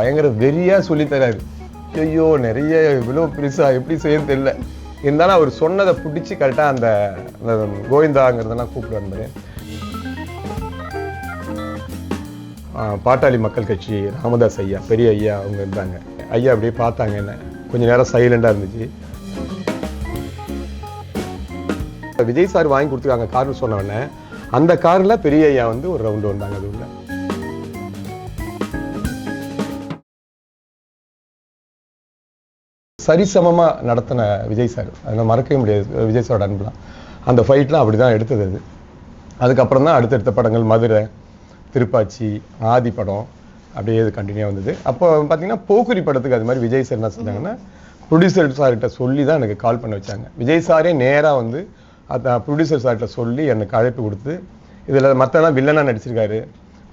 பயங்கர வெறியாக சொல்லித்தராரு. ஐயோ நிறைய இவ்வளோ பெருசாக எப்படி செய்யறது தெரியல. இருந்தாலும் அவர் சொன்னதை பிடிச்சி கரெக்டாக அந்த அந்த கோவிந்தாங்கிறதெல்லாம் கூப்பிடுவார் மாதிரி பாட்டாளி மக்கள் கட்சி ராமதாஸ் ஐயா பெரிய ஐயா அவங்க இருந்தாங்க. ஐயா அப்படியே பார்த்தாங்க என்ன. கொஞ்ச நேரம் சைலண்டாக இருந்துச்சு. விஜய் சார் வாங்கி கொடுத்துருக்காங்க கார்னு சொன்ன உடனே அந்த காரில் பெரிய ஐயா வந்து ஒரு ரவுண்டு வந்தாங்க அது உள்ள சரிசமமாக நடத்தின விஜய் சார். அதை மறக்கவே முடியாது. விஜய் சாரோட அன்புலாம் அந்த ஃபைட்லாம் அப்படி தான் எடுத்தது அது. அதுக்கப்புறம் தான் அடுத்தடுத்த படங்கள் மதுரை திருப்பாச்சி ஆதி படம் அப்படியே இது கண்டினியூ வந்தது. அப்போ பார்த்தீங்கன்னா போக்குரி படத்துக்கு அது மாதிரி விஜய் சார் என்ன செஞ்சாங்கன்னா ப்ரொடியூசர் சார்கிட்ட சொல்லி தான் எனக்கு கால் பண்ண வச்சாங்க. விஜய் சாரே நேராக வந்து அந்த ப்ரொடியூசர் சார்கிட்ட சொல்லி எனக்கு அழைப்பு கொடுத்து இதில் மற்றெல்லாம் வில்லனாக நடிச்சிருக்காரு.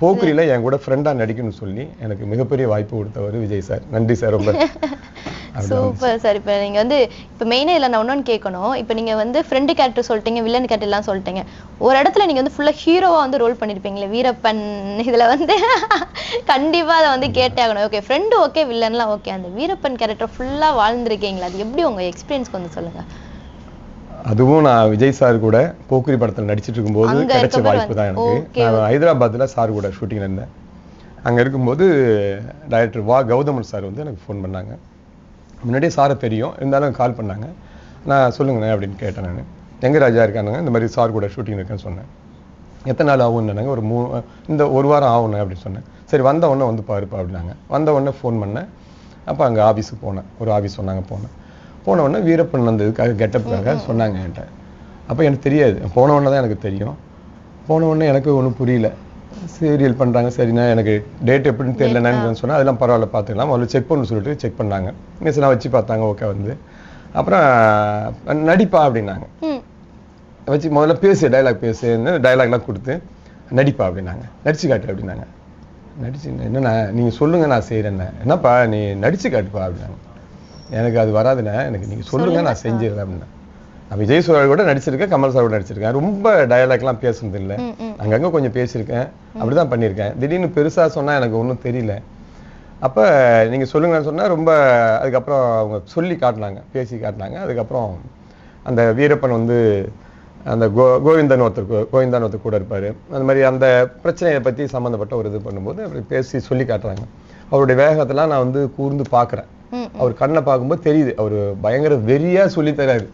போக்குரியில் என் கூட ஃப்ரெண்டாக நடிக்கணும்னு சொல்லி எனக்கு மிகப்பெரிய வாய்ப்பு கொடுத்தவர் விஜய் சார். நன்றி சார் ரொம்ப. Super sir. இப்போ நீங்க வந்து இப்போ மெயினா இல்ல நான் இன்னொன்னு கேட்கணும். இப்போ நீங்க வந்து ஃப்ரெண்டு கேரக்டர் சொல்லிட்டீங்க வில்லன் கேரக்டர் எல்லாம் சொல்லிட்டீங்க. ஒரு இடத்துல நீங்க வந்து ஃபுல்லா ஹீரோவா வந்து ரோல் பண்ணிருப்பீங்களே வீரப்பன் இதுல வந்து. கண்டிப்பா அதை வந்து கேட்டே ஆகணும். ஓகே ஃப்ரெண்டு ஓகே வில்லன்லாம் ஓகே அந்த வீரப்பன் கேரக்டர் ஃபுல்லா வாழ்ந்திருக்கீங்களா அது எப்படி உங்க எக்ஸ்பீரியன்ஸ் கொஞ்சம் சொல்லுங்க? அதுவும் நான் விஜய் சார் கூட போக்குரி படத்தில் நடிச்சிட்டு இருக்கும்போது கிடைச்ச வாய்ப்பு தான் எனக்கு. நான் ஹைதராபாத்தில் சார் கூட ஷூட்டிங் இருந்தேன். அங்கே இருக்கும்போது டைரக்டர் வா கௌதமன் சார் வந்து எனக்கு ஃபோன் பண்ணாங்க. முன்னாடியே சாரை தெரியும். இருந்தாலும் கால் பண்ணாங்க. நான் சொல்லுங்கண்ணே அப்படின்னு கேட்டேன் நான். எங்கே ராஜா இருக்கானுங்க? இந்த மாதிரி சார் கூட ஷூட்டிங் இருக்குன்னு சொன்னேன். எத்தனை நாள் ஆகும்னாங்க ஒரு மூ இந்த ஒரு வாரம் ஆகுண்ணே அப்படின்னு சொன்னேன். சரி வந்த உடனே வந்து பாருப்பா அப்படின்னாங்க. வந்த உடனே ஃபோன் பண்ணேன். அப்போ அங்கே ஆஃபீஸுக்கு போனேன். ஒரு ஆஃபீஸ் சொன்னாங்க போனேன். போன உடனே வீரப்பன் வந்ததுக்காக கெட்டப்புக்காக சொன்னாங்க என்கிட்ட. அப்போ எனக்கு தெரியாது. போன உடனே தான் எனக்கு தெரியும். போன உடனே எனக்கு ஒன்றும் புரியல. சீரியல் பண்ணுறாங்க சரிண்ணா எனக்கு டேட் எப்படின்னு தெரியலன்னு சொன்னால் அதெல்லாம் பரவாயில்ல பார்த்துக்கலாம். முதல்ல செக் பண்ணு சொல்லிட்டு செக் பண்ணாங்க. மிஸ்லாம் வச்சு பார்த்தாங்க ஓகே வந்து அப்புறம் நடிப்பா அப்படின்னாங்க. வச்சு முதல்ல பேசு டைலாக் பேசுன்னு டைலாக்லாம் கொடுத்து நடிப்பா அப்படின்னாங்க. நடிச்சு காட்டு அப்படின்னாங்க. நடிச்சு என்னண்ணா நீங்கள் சொல்லுங்க நான் செய்கிறேண்ணே என்னப்பா நீ நடிச்சு காட்டுப்பா அப்படின்னாங்க. எனக்கு அது வராதுண்ணே எனக்கு நீங்கள் சொல்லுங்க நான் செஞ்சிடுறேன் அப்படின்னா. நான் விஜய் சார் கூட நடிச்சிருக்கேன் கமல் சார் கூட நடிச்சிருக்கேன். ரொம்ப டயலாக்லாம் பேசுனது இல்லை. அங்கங்கே கொஞ்சம் பேசியிருக்கேன். அப்படிதான் பண்ணியிருக்கேன். திடீர்னு பெருசாக சொன்னால் எனக்கு ஒன்றும் தெரியல. அப்போ நீங்கள் சொல்லுங்கன்னு சொன்னால் ரொம்ப அதுக்கப்புறம் அவங்க சொல்லி காட்டினாங்க பேசி காட்டினாங்க. அதுக்கப்புறம் அந்த வீரப்பன் வந்து அந்த கோ கோவிந்தன் ஒருத்தர் கோவிந்தன் ஒருத்தர் கூட இருப்பார். அந்த மாதிரி அந்த பிரச்சனையை பற்றி சம்மந்தப்பட்ட ஒரு இது பண்ணும்போது அப்படி பேசி சொல்லி காட்டுறாங்க. அவருடைய வேகத்தெல்லாம் நான் வந்து கூர்ந்து பார்க்குறேன். அவர் கண்ணை பார்க்கும்போது தெரியுது. அவர் பயங்கர வெறியாக சொல்லித்தராரு.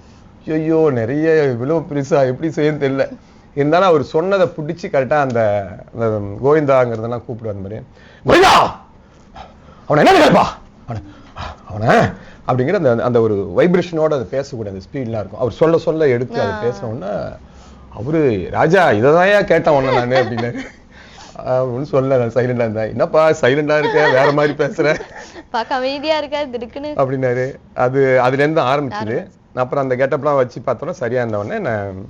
ஐயோ நிறைய இவ்வளோ பெருசா எப்படி செய்யறது தெரியல. இருந்தாலும் அவர் சொன்னதை பிடிச்சி கரெக்டாக அந்த கோவிந்தாங்கிறதெல்லாம் கூப்பிடுவார் மாதிரி கோவிந்தா! அவனை என்ன கேட்பா அவனை அப்படிங்கிற அந்த அந்த ஒரு வைப்ரேஷனோட அதை பேசக்கூடிய அந்த ஸ்பீட்லாம் இருக்கும். அவர் சொல்ல சொல்ல எடுத்து அதை பேசினோன்னா அவரு ராஜா இதை தான் கேட்டேன் உன்னை நான்? அப்படின்னாரு. அப்படின்னு சொல்ல நான் சைலண்டா இருந்தேன் என்னப்பா சைலண்டா இருக்க? வேற மாதிரி பேசுறேன் பார்க்க அமைதியா இருக்கா அப்படின்னாரு. அது அதுலேருந்து தான் ஆரம்பிச்சுது அப்புறம் அந்த கெட்டப்லாம் வச்சு பார்த்தோன்னா சரியா இருந்த உடனே நான்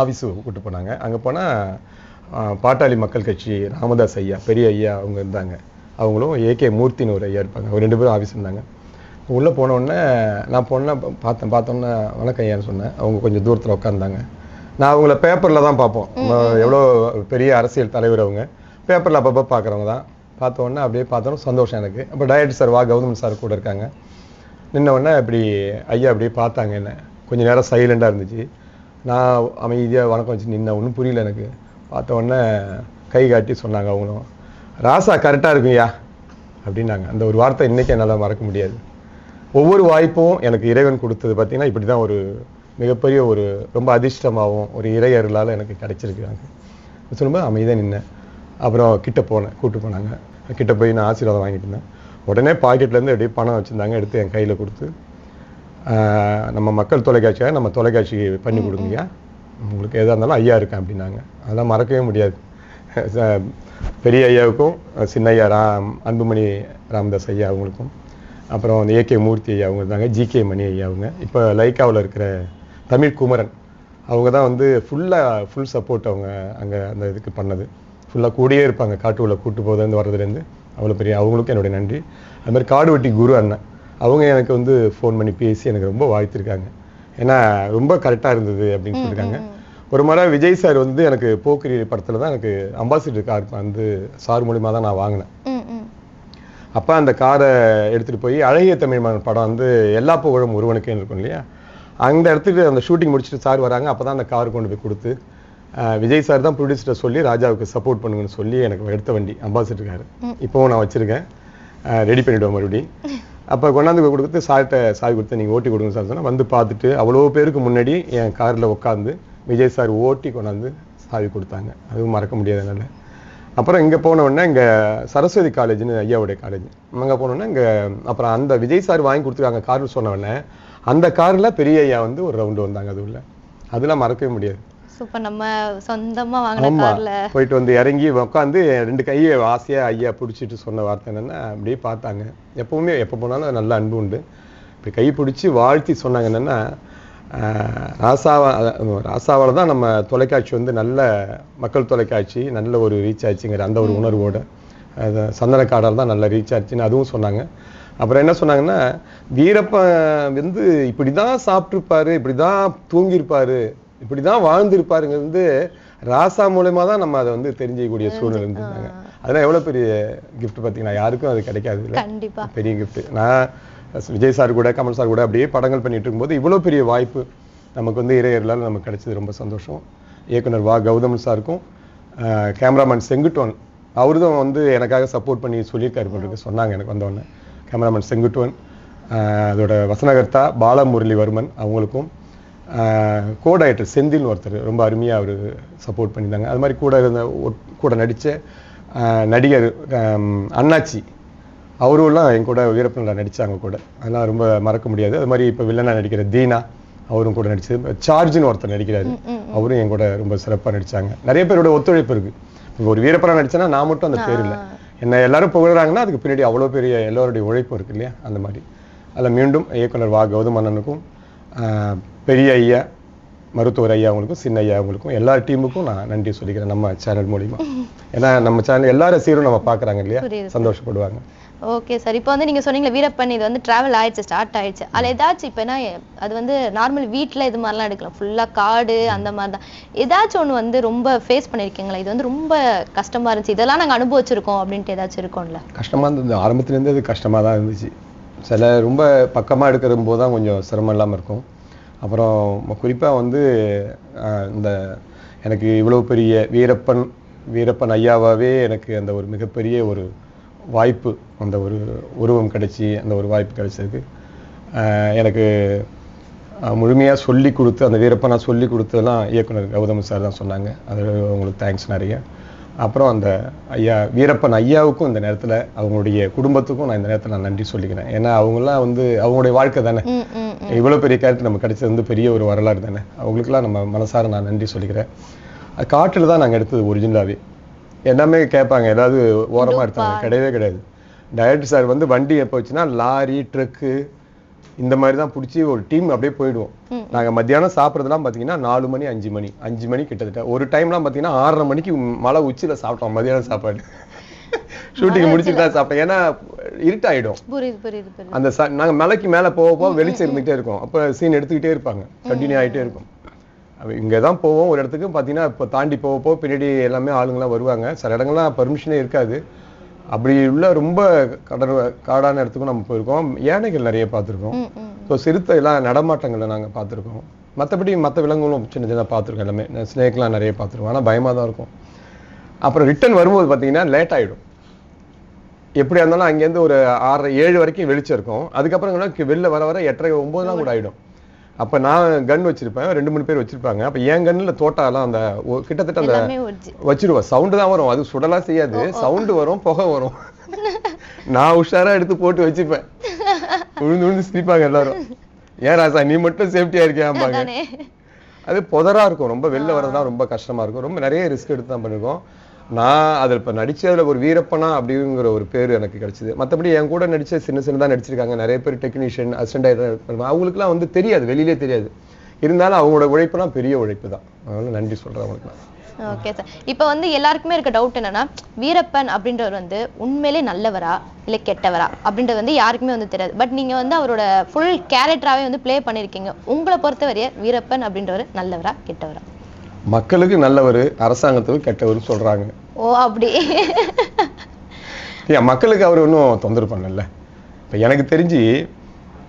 ஆஃபீஸுக்கு கூட்டு போனாங்க. அங்கே போனால் பாட்டாளி மக்கள் கட்சி ராமதாஸ் ஐயா பெரிய ஐயா அவங்க இருந்தாங்க. அவங்களும் ஏகே மூர்த்தின்னு ஒரு ஐயா இருப்பாங்க. அவங்க ரெண்டு பேரும் ஆஃபீஸ் இருந்தாங்க. உள்ளே போன உடனே நான் போனேன் பார்த்தேன். பார்த்தோன்னே வணக்கம் ஐயான்னு சொன்னேன். அவங்க கொஞ்சம் தூரத்தில் உட்காந்தாங்க நான் அவங்கள பேப்பரில் தான் பார்ப்போம். எவ்வளோ பெரிய அரசியல் தலைவர் அவங்க. பேப்பரில் அப்பப்போ பார்க்குறவங்க தான். பார்த்த உடனே அப்படியே பார்த்தோன்னா சந்தோஷம் எனக்கு. அப்போ டயட் சார் வா கௌதம் சார் கூட இருக்காங்க. நின்ன உடனே இப்படி ஐயா அப்படியே பார்த்தாங்க என்ன. கொஞ்ச நேரம் சைலண்டாக இருந்துச்சு. நான் அமைதியாக வணக்கம் வச்சு நின்ன ஒன்றும் புரியல எனக்கு. பார்த்த உடனே கை காட்டி சொன்னாங்க அவங்களும். ராசா கரெக்டாக இருக்குங்கய்யா அப்படின்னாங்க. அந்த ஒரு வார்த்தை இன்றைக்கி என்னால் மறக்க முடியாது. ஒவ்வொரு வாய்ப்பும் எனக்கு இறைவன் கொடுத்தது பார்த்தீங்கன்னா இப்படி தான் ஒரு மிகப்பெரிய ஒரு ரொம்ப அதிர்ஷ்டமாகவும் ஒரு இறையருளால் எனக்கு கிடைச்சிருக்காங்க சொல்லும்போது அமைதியாக நின்னேன். அப்புறம் கிட்ட போனேன் கூட்டு போனாங்க. கிட்ட போய் நான் ஆசீர்வாதம் வாங்கிட்டு இருந்தேன். உடனே பாக்கெட்லேருந்து அப்படியே பணம் வச்சுருந்தாங்க எடுத்து என் கையில் கொடுத்து நம்ம மக்கள் தொலைக்காட்சியாக நம்ம தொலைக்காட்சி பண்ணி கொடுங்கய்யா. உங்களுக்கு எதாக இருந்தாலும் ஐயா இருக்கேன் அப்படின்னாங்க. அதெல்லாம் மறக்கவே முடியாது. பெரிய ஐயாவுக்கும் சின்ன ஐயா ராம் அன்புமணி ராமதாஸ் ஐயா அவங்களுக்கும். அப்புறம் அந்த ஏகே மூர்த்தி ஐயா அவங்க இருந்தாங்க ஜிகே மணி ஐயா அவங்க. இப்போ லைக்காவில் இருக்கிற தமிழ் குமரன். அவங்க தான் வந்து ஃபுல்லாக ஃபுல் சப்போர்ட் அவங்க அங்கே அந்த இதுக்கு பண்ணது. ஃபுல்லாக கூடயே இருப்பாங்க. காட்டுக்குள்ளே கூட்டு போகுதுலேருந்து வர்றதுலேருந்து. அவ்வளோ பெரிய அவங்களுக்கும் என்னுடைய நன்றி. அது மாதிரி காடு வெட்டி குரு அண்ணன். அவங்க எனக்கு வந்து ஃபோன் பண்ணி பேசி எனக்கு ரொம்ப வாழ்த்திருக்காங்க. ஏன்னா ரொம்ப கரெக்டாக இருந்தது அப்படின்னு சொல்லியிருக்காங்க ஒரு முறை விஜய் சார் வந்து எனக்கு போக்கிரி படத்தில் தான் எனக்கு அம்பாசிடர் கார் வந்து சார் மூலியமாக தான் நான் வாங்கினேன். அப்போ அந்த காரை எடுத்துகிட்டு போய் அழகிய தமிழ் படம் வந்து எல்லா புகழும் ஒருவனுக்கே இருக்கும் இல்லையா? அந்த இடத்துக்கு அந்த ஷூட்டிங் முடிச்சுட்டு சார் வராங்க. அப்போ தான் அந்த கார் கொண்டு போய் கொடுத்து விஜய் சார் தான் ப்ரொடியூசரை சொல்லி ராஜாவுக்கு சப்போர்ட் பண்ணுங்கன்னு சொல்லி எனக்கு எடுத்த வண்டி அம்பாசிடர் கார் இப்போவும் நான் வச்சுருக்கேன். ரெடி பண்ணிவிடுவேன் மறுபடியும். அப்போ கொண்டாந்து கொடுத்து சார்கிட்ட சாவி கொடுத்து நீங்கள் ஓட்டி கொடுங்க சார் சொன்னா வந்து பார்த்துட்டு அவ்வளோ பேருக்கு முன்னாடி என் காரில் உட்காந்து விஜய் சார் ஓட்டி கொண்டாந்து சாவி கொடுத்தாங்க. அதுவும் மறக்க முடியாது என்னால் அப்புறம் இங்கே போன உடனே இங்கே சரஸ்வதி காலேஜ்னு ஐயாவுடைய காலேஜ் அங்கே போனோடனே இங்கே அப்புறம் அந்த விஜய் சார் வாங்கி கொடுத்துருக்காங்க கார்னு சொன்ன உடனே அந்த காரில் பெரிய ஐயா வந்து ஒரு ரவுண்டு வந்தாங்க அது உள்ள. அதெல்லாம் மறக்கவே முடியாது. சூப்பர். நம்ம சொந்தமா வாங்கின போயிட்டு வந்து இறங்கி உட்காந்து ரெண்டு கையை ஆசையா ஐயா பிடிச்சிட்டு சொன்ன வார்த்தை என்னன்னா அப்படியே பார்த்தாங்க. எப்பவுமே எப்போ போனாலும் நல்ல அன்பு உண்டு. இப்படி கை பிடிச்சி வாழ்த்தி சொன்னாங்க என்னன்னா ராசாவா ராசாவால தான் நம்ம தொலைக்காட்சி வந்து நல்ல மக்கள் தொலைக்காட்சி நல்ல ஒரு ரீச் ஆச்சுங்கிற அந்த ஒரு உணர்வோட. சந்தன காடால் தான் நல்ல ரீச் ஆச்சுன்னு அதுவும் சொன்னாங்க. அப்புறம் என்ன சொன்னாங்கன்னா வீரப்பன் வந்து இப்படி தான் சாப்பிட்ருப்பாரு இப்படி தான் தூங்கியிருப்பாரு இப்படி தான் வாழ்ந்திருப்பாருங்கிறது வந்து ராசா மூலயமா தான் நம்ம அதை வந்து தெரிஞ்சிக்கக்கூடிய சூழ்நிலை இருந்திருந்தாங்க. அதெல்லாம் எவ்வளோ பெரிய கிஃப்ட் பார்த்தீங்கன்னா யாருக்கும் அது கிடைக்காது இல்லை? பெரிய gift. நான் விஜய் சார் கூட கமல் சார் கூட அப்படியே படங்கள் பண்ணிட்டு இருக்கும்போது இவ்வளோ பெரிய வாய்ப்பு நமக்கு வந்து இறையர்களால் நமக்கு கிடைச்சது ரொம்ப சந்தோஷம். இயக்குனர் வா கௌதம் சாருக்கும் கேமராமேன் செங்குட்டுவன் அவர்தான் வந்து எனக்காக சப்போர்ட் பண்ணி சொல்லியிருக்காரு சொன்னாங்க எனக்கு வந்தோடனே கேமராமேன் செங்குட்டுவன் அதோட வசனகர்த்தா பாலமுரளிவர்மன் அவங்களுக்கும் கோ டைரக்டர் செந்தில் ஒருத்தர் ரொம்ப அருமையாக அவர் சப்போர்ட் பண்ணியிருந்தாங்க. அது மாதிரி கூட இருந்த கூட நடித்த நடிகர் அண்ணாச்சி அவரும்லாம் என் கூட வீரப்பனில் நடிச்சாங்க கூட. அதெல்லாம் ரொம்ப மறக்க முடியாது. அது மாதிரி இப்போ வில்லனா நடிக்கிற தீனா அவரும் கூட நடிச்சது. சார்ஜ்னு ஒருத்தர் நடிக்கிறாரு. அவரும் என் கூட ரொம்ப சிறப்பாக நடிச்சாங்க. நிறைய பேரோட ஒத்துழைப்பு இருக்கு. இப்போ ஒரு வீரப்பனா நடிச்சேன்னா நான் மட்டும் அந்த பேர் இல்லை. என்ன எல்லாரும் புகழ்றாங்கன்னா அதுக்கு பின்னாடி அவ்வளோ பெரிய எல்லோருடைய உழைப்பும் இருக்கு இல்லையா? அந்த மாதிரி. அதில் மீண்டும் இயக்குனர் வா கௌதம் அண்ணனுக்கும் ஆஹ், பெரிய ஐயா மருத்துவர் ஐயா அவங்களுக்கும் சின்ன ஐயா அவங்களுக்கும் எல்லா டீமுக்கும் நான் நன்றி சொல்லிக்கிறேன் நம்ம சேனல் மூலிமா ஏன்னா நம்ம சேனல் எல்லா ரசிகரும் நம்ம பார்க்குறாங்க இல்லையா. சந்தோஷப்படுவாங்க. ஓகே சார் இப்போ வந்து நீங்க சொன்னீங்களே வீரப்பன் இது வந்து ட்ராவல் ஆயிடுச்சு ஸ்டார்ட் ஆயிடுச்சு. அதில் ஏதாச்சும் இப்போ என்ன அது வந்து நார்மல் வீட்டில் இது மாதிரிலாம் எடுக்கலாம். ஃபுல்லாக காடு அந்த மாதிரி தான் ஏதாச்சும் ஒண்ணு வந்து ரொம்ப ஃபேஸ் பண்ணியிருக்கீங்களா இது வந்து ரொம்ப கஷ்டமா இருந்துச்சு. இதெல்லாம் நாங்கள் அனுபவிச்சிருக்கோம் அப்படின்ட்டு ஏதாச்சும் இருக்கோம்ல? கஷ்டமாக இருந்தது. ஆரம்பத்துலேருந்து அது கஷ்டமாக தான் இருந்துச்சு. சில ரொம்ப பக்கமாக எடுக்கிற போது தான் கொஞ்சம் சிரமம் இல்லாமல் இருக்கும். அப்புறம் குறிப்பாக வந்து ஆஹ், இந்த எனக்கு இவ்வளோ பெரிய வீரப்பன் வீரப்பன் ஐயாவாவே எனக்கு அந்த ஒரு மிகப்பெரிய ஒரு வாய்ப்பு அந்த ஒரு உருவம் கிடைச்சி அந்த ஒரு வாய்ப்பு கிடைச்சதுக்கு ஆஹ், எனக்கு முழுமையாக சொல்லி கொடுத்து அந்த வீரப்பன் நான் சொல்லி கொடுத்ததெல்லாம் இயக்குனர் கௌதம் சார் தான் சொன்னாங்க. அது உங்களுக்கு தேங்க்ஸ் நிறைய. அப்புறம் அந்த ஐயா வீரப்பன் ஐயாவுக்கும் இந்த நேரத்தில் அவங்களுடைய குடும்பத்துக்கும் நான் இந்த நேரத்தில் நான் நன்றி சொல்லிக்கிறேன். ஏன்னா அவங்கெல்லாம் வந்து அவங்களுடைய வாழ்க்கை தானே. இவ்வளோ பெரிய கேரக்டர் நமக்கு கிடைச்சது வந்து பெரிய ஒரு வரலாறு தானே. அவங்களுக்குலாம் நம்ம மனசார நான் நன்றி சொல்லிக்கிறேன். காட்டில் தான் நாங்கள் எடுத்தது ஒரிஜினலாகவே எல்லாமே கேட்பாங்க. ஏதாவது ஓரமாக எடுத்தாங்க கிடையவே கிடையாது. டைரக்டர் சார் வந்து வண்டி எப்போ வச்சுன்னா லாரி ட்ரக்கு இந்த மாதிரி தான் பிடிச்சி ஒரு டீம் அப்படியே போயிடுவோம். நாங்கள் மத்தியானம் சாப்பிட்றதுலாம் பார்த்தீங்கன்னா நாலு மணி அஞ்சு மணி அஞ்சு மணி கிட்டத்தட்ட. ஒரு டைம்லாம் பார்த்தீங்கன்னா ஆறரை மணிக்கு மலை உச்சியில் சாப்பிட்டோம் மதியானம் சாப்பாடு. ஷூட்டிங் முடிச்சுட்டு தான் சாப்பிட்டோம். ஏன்னா இருட்டாயிடும். அந்த ச- நாங்க மலைக்கு மேல போக போக வெளிச்சம் இருந்துகிட்டே இருக்கும். அப்ப சீன் எடுத்துக்கிட்டே இருப்பாங்க. கண்டினியூ ஆயிட்டே இருக்கும். இங்க தான் போவோம் ஒரு இடத்துக்கு. பாத்தீங்கன்னா இப்போ தாண்டி போக போக பின்னாடி எல்லாமே ஆளுங்கெல்லாம் வருவாங்க. சில இடங்கள்லாம் பர்மிஷனே இருக்காது. அப்படி உள்ள ரொம்ப கடல் காடான இடத்துக்கும் நம்ம போயிருக்கோம். யானைகள் நிறைய பார்த்துருக்கோம். ஸோ சிறுத்தை எல்லாம் நடமாட்டங்களை நாங்க பார்த்துருக்கோம். மற்றபடி மற்ற விலங்குகளும் சின்ன சின்ன பார்த்துருக்கோம் எல்லாமே. ஸ்னேக்லாம் நிறைய பார்த்துருக்கோம். ஆனா பயமா தான் இருக்கும். அப்புறம் ரிட்டர்ன் வரும்போது பார்த்தீங்கன்னா லேட் ஆயிடும். எப்படியா இருந்தாலும் அங்கேருந்து ஒரு ஆறரை ஏழு வரைக்கும் வெளிச்சம் இருக்கும். அதுக்கப்புறம் வெளில வர வர எட்டரை ஒன்பதுலாம் கூட ஆயிடும். அப்ப நான் கன் வச்சிருப்பேன். ரெண்டு மூணு பேர் வச்சிருப்பாங்க. அப்ப என் கன்னுல தோட்டாலாம் அந்த கிட்டத்தட்ட அந்த வச்சிருவேன் சவுண்டு தான் வரும். அது சுடலாம் செய்யாது. சவுண்டு வரும் புகை வரும். நான் உஷாரா எடுத்து போட்டு வச்சுப்பேன். விழுந்து விழுந்து சிரிப்பாங்க எல்லாரும். ஏன் ராசா நீ மட்டும் சேஃப்டியா இருக்கியாம்பாங்க. அது புதரா இருக்கும். ரொம்ப வெளில வரதுலாம் ரொம்ப கஷ்டமா இருக்கும். ரொம்ப நிறைய ரிஸ்க் எடுத்து தான் பண்ணிருக்கோம். நான் அதில் இப்போ நடிச்சதுல ஒரு வீரப்பனா அப்படிங்கிற ஒரு பேர் எனக்கு கிடைச்சது. மற்றபடி என் கூட நடிச்ச சின்ன சின்னதா நடிச்சிருக்காங்க. நிறைய பேர் டெக்னீஷியன் அசிஸ்டன்ட் அவங்களுக்குலாம் வந்து தெரியாது. வெளியிலே தெரியாது. இருந்தாலும் அவங்களோட உழைப்புலாம் பெரிய உழைப்பு தான் அதனால நன்றி சொல்றேன் அவங்களுக்குலாம் ஓகே சார் இப்போ வந்து எல்லாருக்குமே இருக்க டவுட் என்னன்னா வீரப்பன் அப்படின்றவர் வந்து உண்மையிலே நல்லவரா? இல்ல கெட்டவரா? அப்படின்றது வந்து யாருக்குமே வந்து தெரியாது. பட் நீங்க வந்து அவரோட ஃபுல் கேரக்டராவே வந்து ப்ளே பண்ணிருக்கீங்க உங்களை பொறுத்தவரைய வீரப்பன் அப்படின்றவர் நல்லவரா கெட்டவரா? மக்களுக்கு நல்லவர் அரசாங்கத்துக்கு கெட்டவர்னு சொல்றாங்க. ஓ அப்படி. ஏன் மக்களுக்கு அவர் ஒன்றும் தொந்தரவு பண்ணல. இப்போ எனக்கு தெரிஞ்சு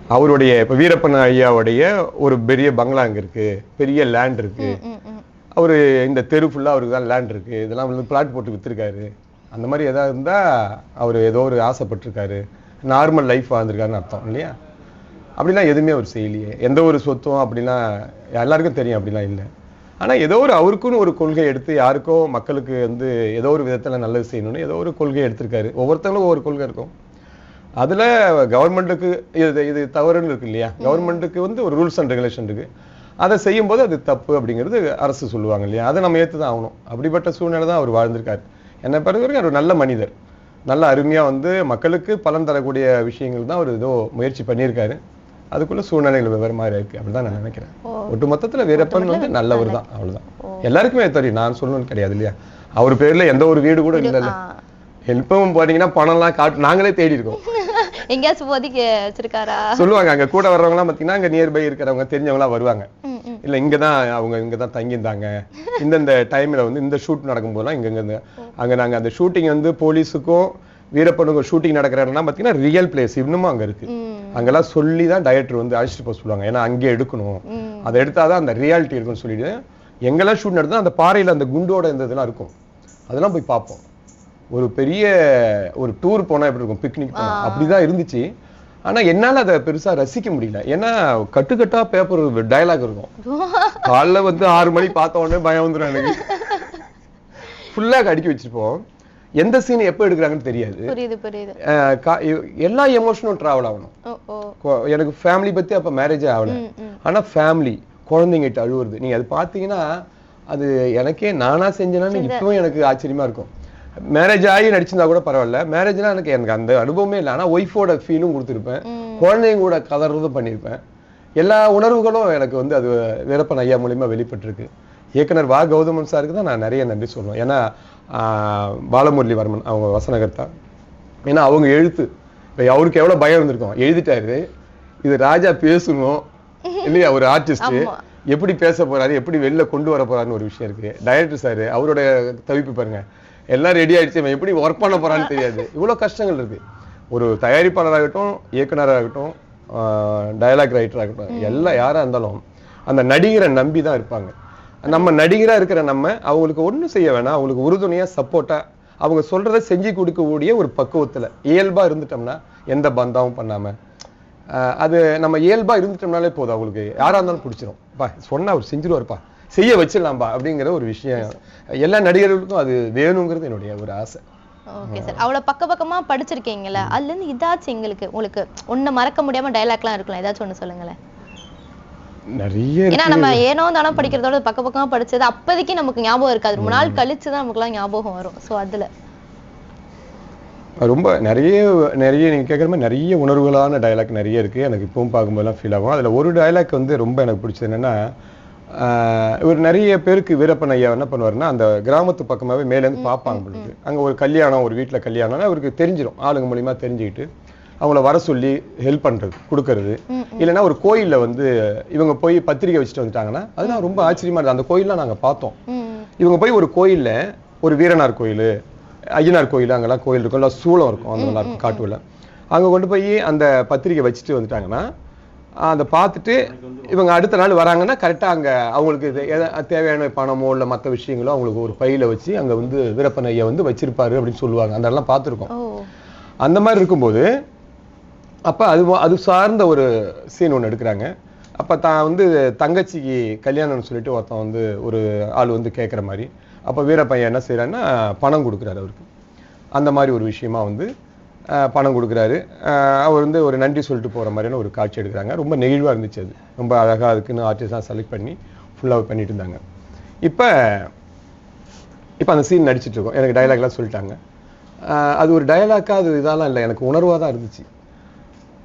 அவருடைய இப்போ வீரப்பன் ஐயாவுடைய ஒரு பெரிய பங்களா அங்கே இருக்கு. பெரிய லேண்ட் இருக்கு. ம், ம். அவர் இந்த தெரு ஃபுல்லாக அவருக்கு தான் லேண்ட் இருக்கு. இதெல்லாம் வந்து பிளாட் போட்டு விற்றுருக்காரு அந்த மாதிரி ஏதாவது இருந்தால் அவர் ஏதோ ஒரு ஆசைப்பட்டிருக்காரு. நார்மல் லைஃப் வாழ்ந்திருக்காருன்னு அர்த்தம் இல்லையா? அப்படிலாம் எதுவுமே அவர் செய்யலையே. எந்த ஒரு சொத்தும் அப்படிலாம் எல்லாருக்கும் தெரியும் அப்படிலாம் இல்லை. ஆனால் ஏதோ ஒரு அவருக்குன்னு ஒரு கொள்கை எடுத்து யாருக்கோ மக்களுக்கு வந்து ஏதோ ஒரு விதத்தில் நல்லது செய்யணும்னு ஏதோ ஒரு கொள்கை எடுத்திருக்காரு. ஒவ்வொருத்தங்களும் ஒவ்வொரு கொள்கை இருக்கும். அதில் கவர்மெண்ட்டுக்கு இது இது தவறுன்னு இருக்கு இல்லையா? கவர்மெண்ட்டுக்கு வந்து ஒரு ரூல்ஸ் அண்ட் ரெகுலேஷன் இருக்கு. அதை செய்யும்போது அது தப்பு அப்படிங்கிறது அரசு சொல்லுவாங்க இல்லையா? அதை நம்ம ஏற்று தான் ஆகணும். அப்படிப்பட்ட சூழ்நிலை தான் அவர் வாழ்ந்திருக்காரு. என்னை பொறுத்த வரைக்கும் அவர் ஒரு நல்ல மனிதர். நல்ல அருமையாக வந்து மக்களுக்கு பலன் தரக்கூடிய விஷயங்கள் தான் அவர் ஏதோ முயற்சி பண்ணியிருக்காரு. அதுக்குள்ள சூழ்நிலைகள் வெவ்வேறு மாதிரி இருக்கு அப்படிதான் நான் நினைக்கிறேன். ஒட்டு மொத்தத்துல வீரப்பன் வந்து நல்லவர் தான். அவ்வளவுதான். எல்லாருக்குமே தெரியும். நான் சொல்லணும்னு கிடையாது இல்லையா? அவர் பேர்ல எந்த ஒரு வீடு கூட இல்லைல்ல. ஆ. இப்பவும் பாத்தீங்கன்னா பணம்லாம் காட்டு நாங்களே தேடி இருக்கோம். எங்கேயாச்சும் ஒதுக்கி வச்சிருக்காரா? சொல்லுவாங்க அங்க கூட வர்றவங்கலாம் பாத்தீங்கன்னா அங்க நியர்பை இருக்கிறவங்க தெரிஞ்சவங்களாம் வருவாங்க. ம், ம். இல்ல இங்க தான் அவங்க இங்க தான் தங்கியிருந்தாங்க. இந்தந்த டைம்ல வந்து இந்த ஷூட் நடக்கும்போதெல்லாம் இங்க இங்க அங்க நாங்க அந்த ஷூட்டிங் வந்து போலீஸுக்கும் வீரப்பனுக்கும் ஷூட்டிங் நடக்கிற இடம்லாம் பாத்தீங்கன்னா ரியல் பிளேஸ் இன்னமும் அங்க இருக்கு. அங்கெல்லாம் சொல்லி தான் டைரக்டர் வந்து அழைச்சிட்டு போக சொல்லுவாங்க. ஏன்னா அங்கே எடுக்கணும். அதை எடுத்தாதான் அந்த ரியாலிட்டி இருக்கும்னு சொல்லிட்டு எங்கெல்லாம் ஷூட் நடந்தா அந்த பாறையில அந்த குண்டோட இந்த இதெல்லாம் இருக்கும். அதெல்லாம் போய் பார்ப்போம். ஒரு பெரிய ஒரு டூர் போனா எப்படி இருக்கும்? பிக்னிக் போனா. அப்படிதான் இருந்துச்சு. ஆனா என்னால அதை பெருசா ரசிக்க முடியல. ஏன்னா கட்டுக்கட்டா பேப்பர் டயலாக் இருக்கும். காலைல வந்து ஆறு மணி பார்த்த உடனே பயம் வந்துடும் எனக்கு. ஃபுல்லா அடுக்கி வச்சிருப்போம். எந்த சீன் எப்போ எடுக்கிறாங்கன்னு தெரியாது. எல்லா எமோஷனும் டிராவல் ஆகணும். எனக்கு ஃபேமிலி பத்தி அப்ப மேரேஜே ஆகல. ஆனா ஃபேமிலி குழந்தைங்கிட்ட அழுவுறது. நீங்க அது பாத்தீங்கன்னா அது எனக்கே நானா செஞ்சேனான்னு இப்பவும் எனக்கு ஆச்சரியமா இருக்கும். மேரேஜ் ஆகி நடிச்சிருந்தா கூட பரவாயில்ல. மேரேஜ்னா எனக்கு எனக்கு அந்த அனுபவமே இல்லை. ஆனா ஒய்ஃபோட ஃபீலும் கொடுத்துருப்பேன். குழந்தைங்க கூட கதறதும் பண்ணியிருப்பேன் எல்லா உணர்வுகளும் எனக்கு வந்து அது வீரப்பன் ஐயா மூலியமா வெளிப்பட்டிருக்கு. இயக்குனர் வா கௌதமன் சாருக்கு தான் நான் நிறைய நன்றி சொல்லுவேன் ஏன்னா ஆஹ், பாலமுரளி வர்மன் அவங்க வசனகர்த்தா ஏன்னா அவங்க எழுத்து அவருக்கு எவ்வளவு பயம் இருந்திருக்கும். எழுதிட்டாரு இது ராஜா பேசணும். இல்லையா ஒரு ஆர்டிஸ்ட். எப்படி பேச போறாரு எப்படி வெளில கொண்டு வர போறாருன்னு ஒரு விஷயம் இருக்கு. டைரக்டர் சார் அவரோட தவிப்பு பாருங்க. எல்லாம் ரெடி ஆயிடுச்சு எப்படி ஒர்க் பண்ண போறான்னு தெரியாது. இவ்வளவு கஷ்டங்கள் இருக்கு. ஒரு தயாரிப்பாளராகட்டும் இயக்குனராகட்டும் டயலாக் ரைட்டர் ஆகட்டும் எல்லாம் யாரா இருந்தாலும் அந்த நடிகரை நம்பி தான் இருப்பாங்க. நம்ம நடிகரா இருக்கிற நம்ம அவங்களுக்கு ஒண்ணும் செய்ய வேணாம். அவங்களுக்கு உறுதுணையா சப்போர்ட்டா அவங்க சொல்கிறத செஞ்சு கொடுக்கக்கூடிய ஒரு பக்குவத்துல இயல்பா இருந்துட்டோம்னா எந்த பந்தாவும் பண்ணாம அது நம்ம இயல்பா இருந்துட்டோம்னாலே போதும் அவங்களுக்கு. யாரா இருந்தாலும் பிடிச்சிரும். பா சொன்னா அவர் செஞ்சிருவார்ப்பா. செய்ய வச்சிடலாம்பா அப்படிங்கிற ஒரு விஷயம். எல்லா நடிகர்களுக்கும் அது வேணுங்கிறது என்னுடைய ஒரு ஆசை. Okay sir. அவ்வளோ பக்க பக்கமா படிச்சிருக்கீங்களா அதுல இருந்து இதாச்சும் எங்களுக்கு உங்களுக்கு ஒண்ணு மறக்க முடியாம டைலாக்லாம் இருக்கலாம் ஏதாச்சும் ஒண்ணு சொல்லுங்களேன். நிறைய ஏன்னா நம்ம ஏனோ தானோ படிக்கிறதோட பக்க பக்கமா படிச்சது அப்போதைக்கு நமக்கு ஞாபகம் இருக்காது. ரொம்ப நாள் கழிச்சு தான் நமக்குலாம் ஞாபகம் வரும். சோ அதுல. ரொம்ப நிறைய நிறைய நீங்க கேட்குற மாதிரி நிறைய உணர்வுகளான டயலாக் நிறைய இருக்கு. எனக்கு இப்பவும் பார்க்கும்போதெல்லாம் ஃபீல் ஆகும். அதுல ஒரு டயலாக் வந்து ரொம்ப எனக்கு பிடிச்சது என்னன்னா ஆஹ் இவர் நிறைய பேருக்கு வீரப்பன் ஐயா என்ன பண்ணுவாருன்னா அந்த கிராமத்து பக்கமாவே மேலேருந்து பார்ப்பாங்க அங்க ஒரு கல்யாணம் ஒரு வீட்டுல கல்யாணம்னா அவருக்கு தெரிஞ்சிடும் ஆளுங்க மூலியமா தெரிஞ்சுக்கிட்டு. அவங்கள வர சொல்லி ஹெல்ப் பண்றது கொடுக்கறது. இல்லைன்னா ஒரு கோயில்ல வந்து இவங்க போய் பத்திரிக்கை வச்சுட்டு வந்துட்டாங்கன்னா அதெல்லாம் ரொம்ப ஆச்சரியமா இருந்தது. அந்த கோயில்லாம் நாங்க பார்த்தோம். இவங்க போய் ஒரு கோயில்ல ஒரு வீரனார் கோயில் ஐயனார் கோயில் அங்கெல்லாம் கோயில் இருக்கும். இல்லை சூளம் இருக்கும் அந்த நல்லா இருக்கும் காட்டுல அங்க கொண்டு போய் அந்த பத்திரிக்கை வச்சுட்டு வந்துட்டாங்கன்னா அதை பார்த்துட்டு இவங்க அடுத்த நாள் வராங்கன்னா கரெக்டா அங்க அவங்களுக்கு தேவையான பணமோ இல்ல மற்ற விஷயங்களோ அவங்களுக்கு ஒரு பையில வச்சு அங்க வந்து வீரப்பன் ஐயா வந்து வச்சிருப்பாரு அப்படின்னு சொல்லுவாங்க. அந்த எல்லாம் பார்த்துருக்கோம். அந்த மாதிரி இருக்கும்போது அப்போ அது அது சார்ந்த ஒரு சீன் ஒன்று எடுக்கிறாங்க. அப்போ தான் வந்து தங்கச்சிக்கு கல்யாணம்னு சொல்லிட்டு ஒருத்தன் வந்து ஒரு ஆள் வந்து கேட்குற மாதிரி. அப்போ வீரப்பையன் என்ன செய்கிறான்னா பணம் கொடுக்குறாரு அவருக்கு. அந்த மாதிரி ஒரு விஷயமா வந்து பணம் கொடுக்குறாரு. அவர் வந்து ஒரு நன்றி சொல்லிட்டு போகிற மாதிரியான ஒரு காட்சி எடுக்கிறாங்க. ரொம்ப நெகிழ்வாக இருந்துச்சு அது. ரொம்ப அழகாக அதுக்குன்னு ஆர்டிஸ்டாக செலக்ட் பண்ணி ஃபுல்லாக பண்ணிட்டு இருந்தாங்க. இப்போ இப்போ அந்த சீன் நடிச்சிட்ருக்கோம் எனக்கு டயலாக்லாம் சொல்லிட்டாங்க. அது ஒரு டயலாக்கா அது இதெல்லாம் இல்லை. எனக்கு உணர்வாக தான் இருந்துச்சு.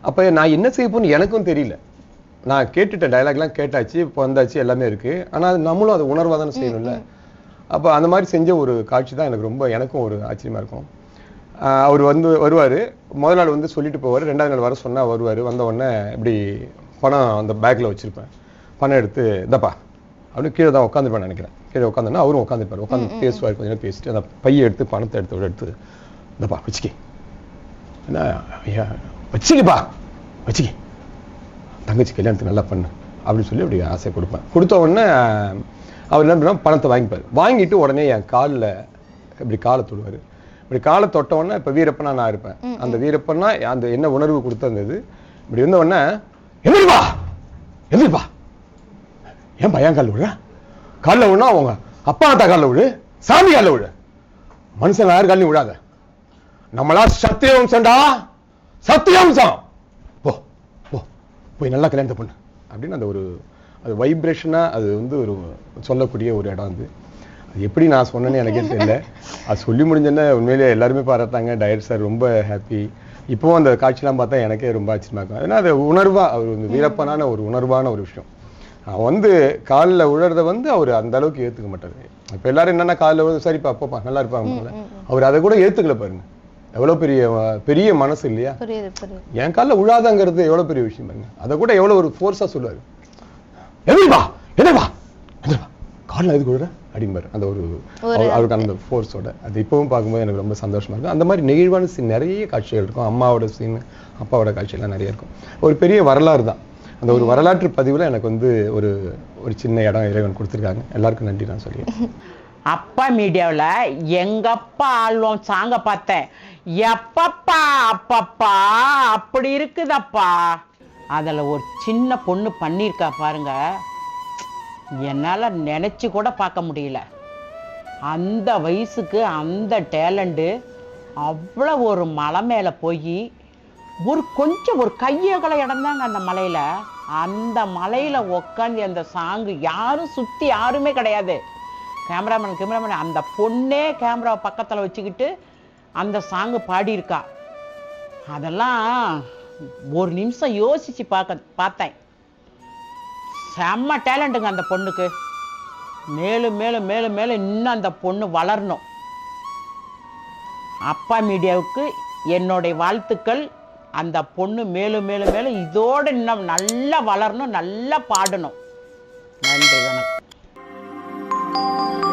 அப்போ நான் என்ன செய்ய போன்னு எனக்கும் தெரியல. நான் கேட்டுட்டேன் டயலாக்லாம் கேட்டாச்சு இப்போ வந்தாச்சு எல்லாமே இருக்கு. ஆனா அது நம்மளும் அது உணர்வாக தானே செய்யணும்ல. அப்போ அந்த மாதிரி செஞ்ச ஒரு காட்சி தான் எனக்கு ரொம்ப எனக்கும் ஒரு ஆச்சரியமா இருக்கும். அவர் வந்து வருவாரு. முதல் நாள் வந்து சொல்லிட்டு போவார். ரெண்டாவது நாள் வர சொன்னா வருவாரு. வந்த உடனே இப்படி பணம் அந்த பேக்ல வச்சிருப்பேன். பணம் எடுத்து இந்தப்பா அப்படின்னு கீழே தான் உட்காந்துருப்பேன் நினைக்கிறேன். கீழே உட்காந்துனா அவரும் உட்காந்துருப்பாரு. உட்காந்து பேசுவார் கொஞ்ச நேரம் பேசிட்டு அந்த பையை எடுத்து பணத்தை எடுத்து எடுத்து இந்தப்பா வச்சுக்கி. என்ன ஐயா வச்சுக்கப்பா வச்சுக்க. தங்கச்சி கல்யாணத்துக்கு நல்லா பண்ணு. அப்படின்னு சொல்லி அப்படி ஆசை கொடுப்பேன். கொடுத்த உடனே அவர் என்ன பணத்தை வாங்கிப்பார். வாங்கிட்டு உடனே என் காலில் இப்படி காலை தொடுவார். இப்படி காலை தொட்ட உடனே இப்போ வீரப்பனா நான் இருப்பேன். அந்த வீரப்பனா அந்த என்ன உணர்வு கொடுத்த அந்த இது இப்படி இருந்த உடனே எதிர்ப்பா எதிர்ப்பா ஏன் பையன் காலில் விடுற காலில் விழுனா அவங்க அப்பா அத்தா காலில் விழு சாமி காலில் விழு. மனுஷன் யார் காலையும் விழாத. நம்மளா சத்தியவம்சம்டா சத்தியவம்சம் போ போ போய் நல்லா கல்யாணத்தை பண்ணு. அப்படின்னு அந்த ஒரு அது வைப்ரேஷனாக அது வந்து ஒரு சொல்லக்கூடிய ஒரு இடம் அது. அது எப்படி நான் சொன்னேன்னு எனக்கே தெரியல. அது சொல்லி முடிஞ்சோன்னே உண்மையிலேயே எல்லாருமே பாராட்டாங்க டயட் சார் ரொம்ப ஹாப்பி இப்போவும் அந்த காட்சிலாம் பார்த்தா எனக்கே ரொம்ப ஆச்சரியமா இருக்கும். ஏன்னா அது உணர்வா அவர் வந்து வீரப்பனான ஒரு உணர்வான ஒரு விஷயம். அவன் வந்து காலில் உழறத வந்து அவர் அந்த அளவுக்கு ஏத்துக்க மாட்டாரு. இப்போ எல்லாரும் என்னன்னா காலில் விழுந்து சரிப்பா போப்பா நல்லா இருப்பாங்க அவர் அதை கூட ஏத்துக்கல பாருங்க. எவ்வளவு பெரிய பெரிய மனசு இல்லையா? என் காலில் விழாதங்கிறது எவ்வளவு பெரிய விஷயம் பாருங்க. அதை கூட எவ்வளவு ஒரு ஃபோர்ஸா சொல்லுவாரு. எதிர்வா எதிர்வா எதிர்வா காலில் எதுக்கு விழுற அப்படிம்பாரு அந்த ஒரு அவரு- அவருக்கு அந்த ஃபோர்ஸோட அது இப்பவும் பார்க்கும்போது எனக்கு ரொம்ப சந்தோஷமா இருக்கும். அந்த மாதிரி நெகிழ்வான சீன் நிறைய காட்சிகள் இருக்கும். அம்மாவோட சீன் அப்பாவோட காட்சியெல்லாம் நிறைய இருக்கும். ஒரு பெரிய வரலாறு தான். அந்த ஒரு வரலாற்று பதிவுல எனக்கு வந்து ஒரு ஒரு சின்ன இடம் இறைவன் கொடுத்துருக்காங்க. எல்லாருக்கும் நன்றி நான் சொல்லிடுறேன் அப்பா மீடியாவில் எங்கப்பா ஆள்வோம்? சாங்கை பார்த்தேன். எப்பப்பா அப்பப்பா? அப்படி இருக்குதப்பா. அதில் ஒரு சின்ன பொண்ணு பண்ணியிருக்கா பாருங்க. என்னால் நினச்சி கூட பார்க்க முடியல. அந்த வயசுக்கு அந்த டேலண்ட்டு அவ்வளோ ஒரு மலை மேலே போய் ஒரு கொஞ்சம் ஒரு கையகலை இடம்தாங்க அந்த மலையில். அந்த மலையில் உக்காந்து அந்த சாங்கு யாரும் சுற்றி யாருமே கிடையாது. கேமராமேன் கேமராமேன் அந்த பொண்ணே கேமராவை பக்கத்தில் வச்சுக்கிட்டு அந்த சாங்கு பாடியிருக்கா. அதெல்லாம் ஒரு நிமிஷம் யோசித்து பார்க்க பார்த்தேன். செம்ம டேலண்ட்டுங்க அந்த பொண்ணுக்கு. மேலும் மேலும் மேலும் மேலும் இன்னும் அந்த பொண்ணு வளரணும். அப்பா மீடியாவுக்கு என்னுடைய வாழ்த்துக்கள். அந்த பொண்ணு மேலும் மேலும் மேலும் இதோடு இன்னும் நல்லா வளரணும் நல்லா பாடணும். நன்றி வணக்கம். Thank you.